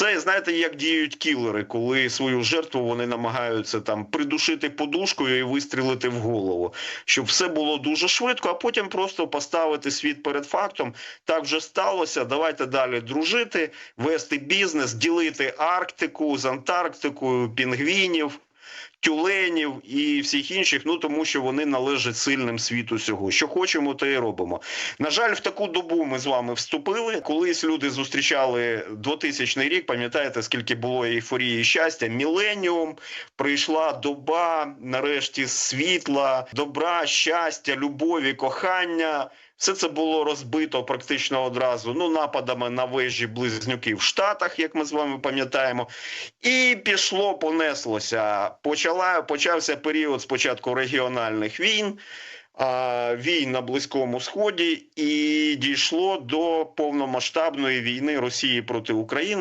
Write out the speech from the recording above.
Це знаєте, як діють кілери, коли свою жертву вони намагаються там придушити подушкою і вистрілити в голову, щоб все було дуже швидко, а потім просто поставити світ перед фактом. Так вже сталося. Давайте далі дружити, вести бізнес, ділити Арктику з Антарктикою, пінгвінів. Тюленів і всіх інших, ну тому що вони належать сильним світу цього. Що хочемо, то і робимо. На жаль, в таку добу ми з вами вступили. Колись люди зустрічали 2000 рік. Пам'ятаєте, скільки було ейфорії і щастя? Міленіум прийшла доба, нарешті, світла, добра, щастя, любові, кохання. Все це було розбито практично одразу. Ну, нападами на вежі близнюків в Штатах, як ми з вами пам'ятаємо. І пішло, понеслося. Почала почався період спочатку регіональних війн. Війн на Близькому Сході і дійшло до повномасштабної війни Росії проти України.